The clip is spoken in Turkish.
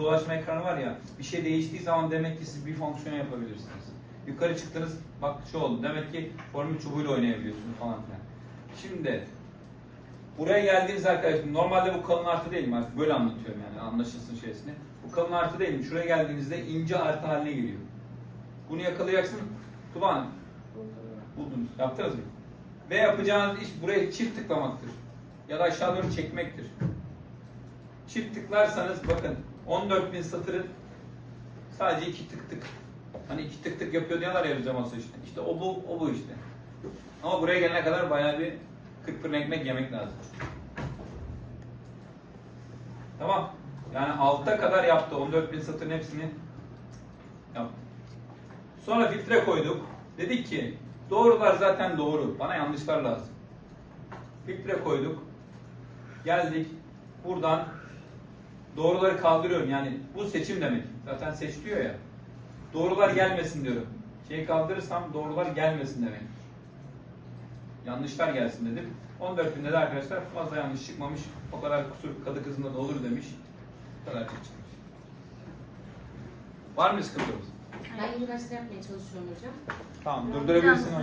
dolaşma ekranı var ya. Bir şey değiştiği zaman demek ki siz bir fonksiyon yapabilirsiniz. Yukarı çıktınız bak şu oldu. Demek ki formül çubuğuyla oynayabiliyorsunuz falan filan. Şimdi buraya geldiğiniz arkadaşlar normalde bu kalın artı değil mi? Artık böyle anlatıyorum yani anlaşılsın şeysini. Bu kalın artı değil mi? Şuraya geldiğinizde ince artı haline geliyor. Bunu yakalayacaksın. Tuba buldunuz. Yaptınız mı? Ve yapacağınız iş buraya çift tıklamaktır. Ya da aşağı doğru çekmektir. Çift tıklarsanız bakın 14.000 satırın sadece iki tık tık. Hani iki tık tık yapıyor diyorlar ya bize masa işte. İşte o bu, o bu işte. Ama buraya gelene kadar bayağı bir 40 fırın ekmek yemek lazım. Tamam. Yani alta kadar yaptı. 14.000 satırın hepsini yaptı. Sonra filtre koyduk. Dedik ki doğrular zaten doğru. Bana yanlışlar lazım. Filtre koyduk. Geldik. Buradan doğruları kaldırıyorum. Yani bu seçim demek. Zaten seç diyor ya. Doğrular gelmesin diyorum. Şeyi kaldırırsam doğrular gelmesin demek. Yanlışlar gelsin dedim. 14 binde de arkadaşlar fazla yanlış çıkmamış. O kadar kusur kadı kızında da olur demiş. Bu kadar çıkmış. Var mı sıkıntımız? Ben üniversite yapmaya çalışıyorum hocam. Tamam durdurabilirsin